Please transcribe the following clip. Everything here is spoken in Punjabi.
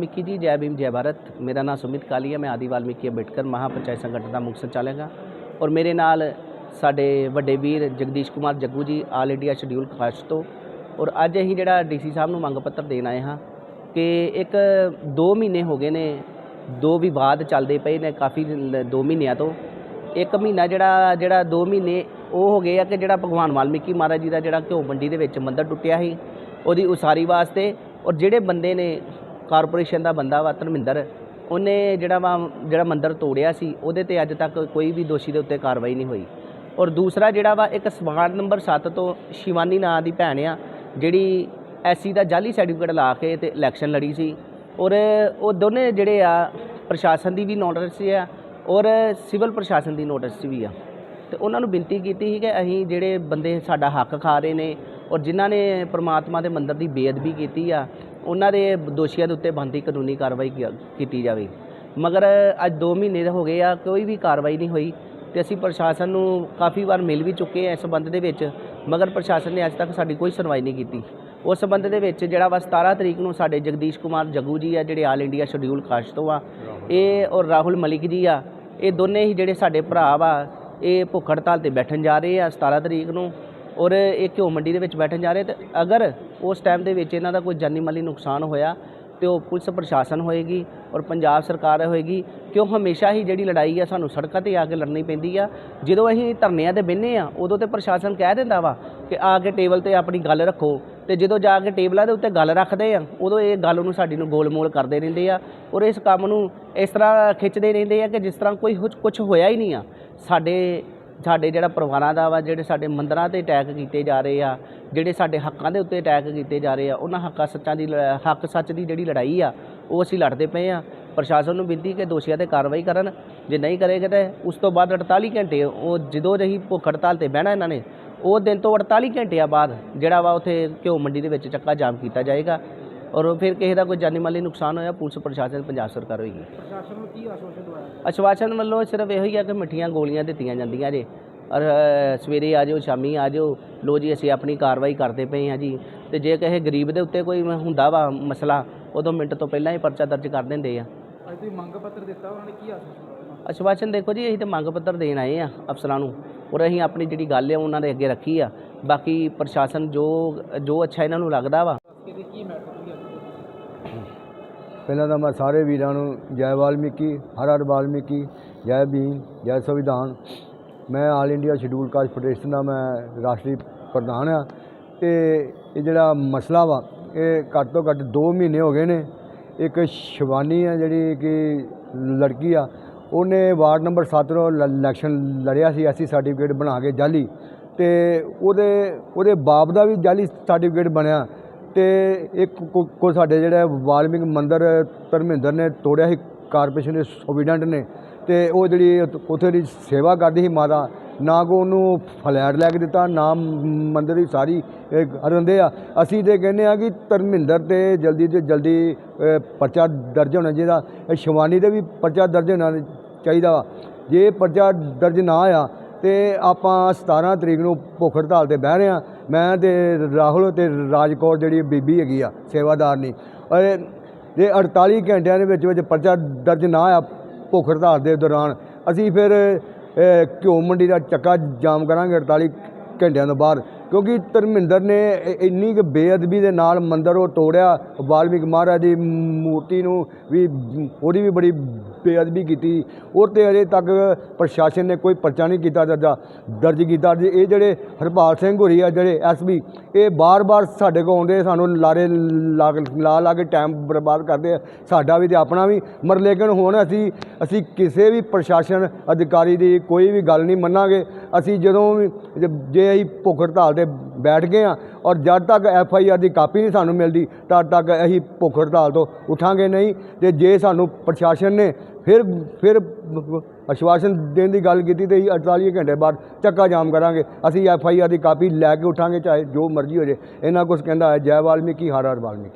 ਵਾਲਮੀਕੀ ਜੀ ਜੈ ਭੀਮ ਜੈ ਭਾਰਤ ਮੇਰਾ ਨਾਮ ਸੁਮਿਤ ਕਾਲੀ ਹੈ ਮੈਂ ਆਦਿ ਵਾਲਮੀਕੀ ਅੰਬੇਡਕਰ ਮਹਾਪੰਚਾਇਤ ਸੰਗਠਨ ਦਾ ਮੁੱਖ ਸੰਚਾਲਕ ਹਾਂ ਔਰ ਮੇਰੇ ਨਾਲ ਸਾਡੇ ਵੱਡੇ ਵੀਰ ਜਗਦੀਸ਼ ਕੁਮਾਰ ਜੱਗੂ ਜੀ ਆਲ ਇੰਡੀਆ ਸ਼ਡਿਊਲ ਕਾਸਟ ਤੋਂ ਔਰ ਅੱਜ ਅਸੀਂ ਜਿਹੜਾ ਡੀਸੀ ਸਾਹਿਬ ਨੂੰ ਮੰਗ ਪੱਤਰ ਦੇਣ ਆਏ ਹਾਂ ਕਿ ਇੱਕ 2 ਮਹੀਨੇ ਹੋ ਗਏ ਨੇ ਦੋ ਵਿਵਾਦ ਚੱਲਦੇ ਪਏ ਨੇ ਕਾਫੀ 2 ਮਹੀਨਿਆਂ ਤੋਂ ਇੱਕ ਮਹੀਨਾ ਜਿਹੜਾ ਜਿਹੜਾ 2 ਮਹੀਨੇ ਉਹ ਹੋ ਗਏ ਆ ਕਿ ਜਿਹੜਾ ਭਗਵਾਨ ਵਾਲਮੀਕੀ ਮਹਾਰਾਜ ਜੀ ਦਾ ਜਿਹੜਾ ਘਿਓ ਮੰਡੀ ਦੇ ਵਿੱਚ ਮੰਦਰ ਟੁੱਟਿਆ ਸੀ ਉਹਦੀ ਉਸਾਰੀ ਵਾਸਤੇ ਔਰ ਜਿਹੜੇ ਬੰਦੇ ਨੇ ਕਾਰਪੋਰੇਸ਼ਨ ਦਾ ਬੰਦਾ ਵਾ ਧਰਮਿੰਦਰ, ਉਹਨੇ ਜਿਹੜਾ ਵਾ, ਜਿਹੜਾ ਮੰਦਿਰ ਤੋੜਿਆ ਸੀ, ਉਹਦੇ ਤੇ ਅੱਜ ਤੱਕ ਕੋਈ ਵੀ ਦੋਸ਼ੀ ਦੇ ਉੱਤੇ ਕਾਰਵਾਈ ਨਹੀਂ ਹੋਈ। ਔਰ ਦੂਸਰਾ ਜਿਹੜਾ ਵਾ, ਇੱਕ ਸਵਾਰਡ ਨੰਬਰ 7 ਤੋਂ ਸ਼ਿਵਾਨੀ ਨਾਂ ਦੀ ਭੈਣ ਆ, ਜਿਹੜੀ ਐਸਸੀ ਦਾ ਜਾਲੀ ਸਰਟੀਫਿਕੇਟ ਲਾ ਕੇ ਤੇ ਇਲੈਕਸ਼ਨ ਲੜੀ ਸੀ। ਔਰ ਉਹ ਦੋਨੇ ਜਿਹੜੇ ਆ, ਪ੍ਰਸ਼ਾਸਨ ਦੀ ਵੀ ਨੋਟਿਸ ਆ, ਔਰ ਸਿਵਲ ਪ੍ਰਸ਼ਾਸਨ ਦੀ ਨੋਟਿਸ ਵੀ ਆ। ਤੇ ਉਹਨਾਂ ਨੂੰ ਬੇਨਤੀ ਕੀਤੀ ਸੀ ਕਿ ਅਸੀਂ ਜਿਹੜੇ ਬੰਦੇ ਸਾਡਾ ਹੱਕ ਖਾ ਰਹੇ ਨੇ, ਔਰ ਜਿਨ੍ਹਾਂ ਨੇ ਪ੍ਰਮਾਤਮਾ ਦੇ ਮੰਦਰ ਦੀ ਬੇਅਦਬੀ ਕੀਤੀ ਆ ਉਹਨਾਂ ਦੇ ਦੋਸ਼ੀਆਂ ਦੇ ਉੱਤੇ ਬਣਦੀ ਕਾਨੂੰਨੀ ਕਾਰਵਾਈ ਕੀ- ਕੀਤੀ ਜਾਵੇ। ਮਗਰ ਅੱਜ 2 ਮਹੀਨੇ ਦੇ ਹੋ ਗਏ ਆ, ਕੋਈ ਵੀ ਕਾਰਵਾਈ ਨਹੀਂ ਹੋਈ ਤੇ ਅਸੀਂ ਪ੍ਰਸ਼ਾਸਨ ਨੂੰ ਕਾਫੀ ਵਾਰ ਮਿਲ ਵੀ ਚੁੱਕੇ ਆ ਇਸ ਸੰਬੰਧ ਦੇ ਵਿੱਚ, ਮਗਰ ਪ੍ਰਸ਼ਾਸਨ ਨੇ ਅੱਜ ਤੱਕ ਸਾਡੀ ਕੋਈ ਸੁਣਵਾਈ ਨਹੀਂ ਕੀਤੀ। ਉਸ ਸੰਬੰਧ ਦੇ ਵਿੱਚ ਜਿਹੜਾ ਵਾ 17 ਤਰੀਕ ਨੂੰ ਸਾਡੇ ਜਗਦੀਸ਼ ਕੁਮਾਰ ਜੱਗੂ ਜੀ ਆ, ਜਿਹੜੇ ਆਲ ਇੰਡੀਆ ਸ਼ਡਿਊਲ ਕਾਸਟ ਤੋਂ ਆ, ਇਹ ਔਰ ਰਾਹੁਲ ਮਲਿਕ ਜੀ ਆ, ਇਹ ਦੋਨੇ ਹੀ ਜਿਹੜੇ ਸਾਡੇ ਭਰਾ ਵਾ, ਇਹ ਭੁੱਖ ਹੜਤਾਲ ਤੇ ਬੈਠਣ ਜਾ ਰਹੇ ਆ 17 ਤਰੀਕ ਨੂੰ ਔਰ ਇਹ ਘਿਓ ਮੰਡੀ ਦੇ ਵਿੱਚ ਬੈਠਣ ਜਾ ਰਹੇ ਤੇ ਅਗਰ ਉਸ ਟਾਈਮ ਦੇ ਵਿੱਚ ਇਹਨਾਂ ਦਾ ਕੋਈ ਜਾਨੀ ਮਾਲੀ ਨੁਕਸਾਨ ਹੋਇਆ ਤੇ ਉਹ ਪੁਲਿਸ ਪ੍ਰਸ਼ਾਸਨ ਹੋਏਗੀ ਔਰ ਪੰਜਾਬ ਸਰਕਾਰ ਹੋਏਗੀ, ਕਿਉਂ ਹਮੇਸ਼ਾ ਹੀ ਜਿਹੜੀ ਲੜਾਈ ਆ ਸਾਨੂੰ ਸੜਕਾਂ ਤੇ ਆ ਕੇ ਲੜਨੀ ਪੈਂਦੀ ਆ। ਜਦੋਂ ਅਸੀਂ ਧਰਨਿਆਂ ਤੇ ਬਹਿੰਦੇ ਆ, ਉਦੋਂ ਤੇ ਪ੍ਰਸ਼ਾਸਨ ਕਹਿ ਦਿੰਦਾ ਵਾ ਕਿ ਆ ਕੇ ਟੇਬਲ ਤੇ ਆਪਣੀ ਗੱਲ ਰੱਖੋ ਤੇ ਜਦੋਂ ਜਾ ਕੇ ਟੇਬਲਾਂ ਦੇ ਉੱਤੇ ਗੱਲ ਰੱਖਦੇ ਆ, ਉਦੋਂ ਇਹ ਗੱਲ ਨੂੰ ਸਾਡੀ ਨੂੰ ਗੋਲਮੋਲ ਕਰਦੇ ਰਹਿੰਦੇ ਆ ਔਰ ਇਸ ਕੰਮ ਨੂੰ ਇਸ ਤਰ੍ਹਾਂ ਖਿੱਚਦੇ ਰਹਿੰਦੇ ਆ ਕਿ ਜਿਸ ਤਰ੍ਹਾਂ ਕੋਈ ਕੁਝ ਹੋਇਆ ਹੀ ਨਹੀਂ ਆ। ਸਾਡੇ ਸਾਡੇ ਜਿਹੜਾ ਪਰਿਵਾਰਾਂ ਦਾ ਵਾ, ਜਿਹੜੇ ਸਾਡੇ ਮੰਦਰਾਂ ਤੇ ਅਟੈਕ ਕੀਤੇ ਜਾ ਰਹੇ ਆ, ਜਿਹੜੇ ਸਾਡੇ ਹੱਕਾਂ ਦੇ ਉੱਤੇ ਅਟੈਕ ਕੀਤੇ ਜਾ ਰਹੇ ਆ, ਉਹਨਾਂ ਹੱਕਾਂ ਸੱਚਾਂ ਦੀ ਲ- ਹੱਕ ਸੱਚ ਦੀ ਜਿਹੜੀ ਲੜਾਈ ਆ, ਉਹ ਅਸੀਂ ਲੜਦੇ ਪਏ ਆ। ਪ੍ਰਸ਼ਾਸਨ ਨੂੰ ਬੇਨਤੀ ਕਿ ਦੋਸ਼ੀਆਂ ਤੇ ਕਾਰਵਾਈ ਕਰਨ। ਜੇ ਨਹੀਂ ਕਰੇਗਾ ਤਾਂ ਉਸ ਤੋਂ ਬਾਅਦ 48 ਘੰਟੇ ਉਹ ਜਦੋਂ ਰਹੀ ਭੁੱਖ ਹੜਤਾਲ ਤੇ ਬਹਿਣਾ ਇਹਨਾਂ ਨੇ, ਉਹ ਦਿਨ ਤੋਂ 48 ਘੰਟਿਆਂ ਬਾਅਦ ਜਿਹੜਾ ਵਾ ਉਥੇ ਘਿਓ ਮੰਡੀ ਦੇ ਵਿੱਚ ਚੱਕਾ ਜਾਮ ਕੀਤਾ ਜਾਏਗਾ। ਔਰ ਫਿਰ ਕਿਸੇ ਦਾ ਕੋਈ ਜਾਨੀ ਮਾਲੀ ਨੁਕਸਾਨ ਹੋਇਆ ਪੁਲਿਸ ਪ੍ਰਸ਼ਾਸਨ ਪੰਜਾਬ ਸਰਕਾਰ ਹੋਏਗੀ ਪ੍ਰਸ਼ਾਸਨ ਨੂੰ ਕੀ ਆਸ਼ਵਾਸਨ ਦਵਾਇਆ? ਆਸ਼ਵਾਸਨ ਵੱਲੋਂ ਸਿਰਫ ਇਹੋ ਹੀ ਆ ਕਿ ਮਿੱਠੀਆਂ ਗੋਲੀਆਂ ਦਿੱਤੀਆਂ ਜਾਂਦੀਆਂ ਜੇ। ਔਰ ਸਵੇਰੇ ਆ ਜਾਓ ਸ਼ਾਮੀ ਆ ਜਾਓ। ਲੋ ਜੀ ਅਸੀਂ ਆਪਣੀ ਕਾਰਵਾਈ ਕਰਦੇ ਪਏ ਹਾਂ ਜੀ। ਤੇ ਜੇ ਕਿਸੇ ਗਰੀਬ ਦੇ ਉੱਤੇ ਕੋਈ ਹੁੰਦਾ ਵਾ ਮਸਲਾ ਉਦੋਂ ਮਿੰਟ ਤੋਂ ਪਹਿਲਾਂ ਹੀ ਪਰਚਾ ਦਰਜ ਕਰ ਦਿੰਦੇ ਆ। ਅੱਜ ਤੁਸੀਂ ਮੰਗ ਪੱਤਰ ਦਿੱਤਾ ਉਹਨਾਂ ਨੇ ਕੀ ਆਸ਼ਵਾਸਨ ਆਸ਼ਵਾਸਨ ਦੇਖੋ ਜੀ ਅਸੀਂ ਤੇ ਮੰਗ ਪੱਤਰ ਦੇਣ ਆਏ ਆ ਅਫਸਰਾਂ ਨੂੰ। ਔਰ ਅਸੀਂ ਆਪਣੀ ਜਿਹੜੀ ਗੱਲ ਹੈ ਉਹਨਾਂ ਦੇ ਅੱਗੇ ਰੱਖੀ ਆ। ਬਾਕੀ ਪ੍ਰਸ਼ਾਸਨ ਜੋ ਜੋ ਅੱਛਾ ਇਹਨਾਂ ਨੂੰ ਲੱਗਦਾ ਵਾ ਪਹਿਲਾਂ ਤਾਂ ਮੈਂ ਸਾਰੇ ਵੀਰਾਂ ਨੂੰ ਜੈ ਵਾਲਮੀਕੀ, ਹਰ ਹਰ ਵਾਲਮੀਕੀ, ਜੈ ਭੀਮ, ਜੈ ਸੰਵਿਧਾਨ। ਮੈਂ all India scheduled caste federation ਦਾ ਮੈਂ ਰਾਸ਼ਟਰੀ ਪ੍ਰਧਾਨ ਆ। ਤੇ ਇਹ ਜਿਹੜਾ ਮਸਲਾ ਵਾ, ਇਹ ਘੱਟ ਤੋਂ ਘੱਟ 2 ਮਹੀਨੇ ਹੋ ਗਏ ਨੇ। ਇੱਕ ਸ਼ਿਵਾਨੀ ਆ ਜਿਹੜੀ ਕਿ ਲੜਕੀ ਆ, ਉਹਨੇ ਵਾਰਡ ਨੰਬਰ 7 ਤੋਂ ਇਲੈਕਸ਼ਨ ਲੜਿਆ ਸੀ ਐਸੀ ਸਰਟੀਫਿਕੇਟ ਬਣਾ ਕੇ ਜਾਲੀ। ਤੇ ਉਹਦੇ ਉਹਦੇ ਬਾਪ ਦਾ ਵੀ ਜਾਲੀ ਸਰਟੀਫਿਕੇਟ ਬਣਿਆ। ਤੇ ਇੱਕ ਕੋ- ਸਾਡੇ ਜਿਹੜਾ ਵਾਲਮੀਕ ਮੰਦਿਰ ਧਰਮਿੰਦਰ ਨੇ ਤੋੜਿਆ ਸੀ, ਕਾਰਪੋਰੇਸ਼ਨ ਦੇ ਸੁਪਰੀਡੈਂਟ ਨੇ ਤੇ ਉਹ ਜਿਹੜੀ ਉੱਥੇ ਦੀ ਸੇਵਾ ਕਰਦੀ ਸੀ ਮਾਤਾ, ਨਾ ਕੋ ਉਹਨੂੰ ਫਲੈਟ ਲੈ ਕੇ ਦਿੱਤਾ, ਨਾ ਮ- ਮੰਦਿਰ ਦੀ ਸਾਰੀ ਅਰੰਦੇ ਆ। ਅਸੀਂ ਤੇ ਕਹਿੰਦੇ ਆ ਕਿ ਧਰਮਿੰਦਰ ਤੇ ਜਲਦੀ ਤੋਂ ਜਲਦੀ ਪਰਚਾ ਦਰਜ ਹੋਣਾ ਚਾਹੀਦਾ। ਸ਼ਿਵਾਨੀ ਤੇ ਵੀ ਪਰਚਾ ਦਰਜ ਹੋਣਾ ਚਾਹੀਦਾ ਵਾ। ਜੇ ਪਰਚਾ ਦਰਜ ਨਾ ਆ ਤੇ ਆਪਾਂ 17 ਤਰੀਕ ਨੂੰ ਭੁੱਖ ਹੜਤਾਲ ਤੇ ਬਹਿ ਰਹੇ ਆ। ਮੈਂ ਤੇ ਰਾਹੁਲ ਤੇ ਰਾਜਕੌਰ ਜਿਹੜੀ ਬੀਬੀ ਹੈਗੀ ਆ, ਸੇਵਾਦਾਰ ਨਹੀਂ ਔਰ ਜੇ 48 ਘੰਟਿਆਂ ਦੇ ਵਿੱਚ ਵਿੱਚ ਪਰਚਾ ਦਰਜ ਨਾ ਆ ਭੁੱਖ ਹੜਤਾਲ ਦੇ ਦੌਰਾਨ, ਅਸੀਂ ਫਿਰ ਘਿਓ ਮੰਡੀ ਦਾ ਚੱਕਾ ਜਾਮ ਕਰਾਂਗੇ 48 ਘੰਟਿਆਂ ਤੋਂ ਬਾਅਦ। ਕਿਉਂਕਿ ਧਰਮਿੰਦਰ ਨੇ ਇੰਨੀ ਕੁ ਬੇਅਦਬੀ ਦੇ ਨਾਲ ਮੰਦਰ ਉਹ ਤੋੜਿਆ, ਵਾਲਮੀਕ ਮਹਾਰਾਜ ਦੀ ਮੂਰਤੀ ਨੂੰ ਵੀ, ਉਹਦੀ ਵੀ ਬੜੀ ਬੇਅਦਬੀ ਕੀਤੀ। ਉਹ ਤੇ ਅਜੇ ਤੱਕ ਪ੍ਰਸ਼ਾਸਨ ਨੇ ਕੋਈ ਪਰਚਾ ਨਹੀਂ ਕੀਤਾ ਦਰਜਾ ਦਰਜ ਕੀਤਾ। ਜੀ ਇਹ ਜਿਹੜੇ ਹਰਪਾਲ ਸਿੰਘ ਹੋਰੀ ਆ, ਜਿਹੜੇ ਐਸਬੀ ਇਹ ਬਾਰ-ਬਾਰ ਸਾਡੇ ਕੋਲ ਆਉਂਦੇ ਸਾਨੂੰ ਲਾਰੇ ਲਾ ਲਾ ਲਾ ਕੇ ਟਾਈਮ ਬਰਬਾਦ ਕਰਦੇ ਆ। ਸਾਡਾ ਵੀ ਤੇ ਆਪਣਾ ਵੀ ਮਰ, ਲੇਕਿਨ ਹੁਣ ਅਸੀਂ ਅਸੀਂ ਕਿਸੇ ਵੀ ਪ੍ਰਸ਼ਾਸਨ ਅਧਿਕਾਰੀ ਦੀ ਕੋਈ ਵੀ ਗੱਲ ਨਹੀਂ ਮੰਨਾਂਗੇ। ਅਸੀਂ ਜਦੋਂ ਵੀ ਜੇ ਅਸੀਂ ਭੁੱਖ ਹੜਤਾਲ ਤੇ ਬੈਠ ਗਏ ਆ ਔਰ ਜਦ ਤੱਕ ਐਫ ਆਈ ਆਰ ਦੀ ਕਾਪੀ ਨਹੀਂ ਸਾਨੂੰ ਮਿਲਦੀ, ਤਦ ਤੱਕ ਅਸੀਂ ਭੁੱਖ ਹੜਤਾਲ ਤੋਂ ਉਠਾਂਗੇ ਨਹੀਂ। ਤੇ ਜੇ ਸਾਨੂੰ ਪ੍ਰਸ਼ਾਸਨ ਨੇ ਫਿਰ ਫਿਰ ਅਸ਼ਵਾਸਨ ਦੇਣ ਦੀ ਗੱਲ ਕੀਤੀ ਤੇ ਅਸੀਂ 48 ਘੰਟੇ ਬਾਅਦ ਚੱਕਾ ਜਾਮ ਕਰਾਂਗੇ। ਅਸੀਂ ਐਫ ਆਈ ਆਰ ਦੀ ਕਾਪੀ ਲੈ ਕੇ ਉਠਾਂਗੇ, ਚਾਹੇ ਜੋ ਮਰਜ਼ੀ ਹੋ ਜੇ ਇਹਨਾਂ ਕੁਝ ਕਹਿੰਦਾ ਹੈ, ਜੈ ਵਾਲਮੀਕੀ, ਹਰ ਹਰ ਵਾਲਮੀਕੀ।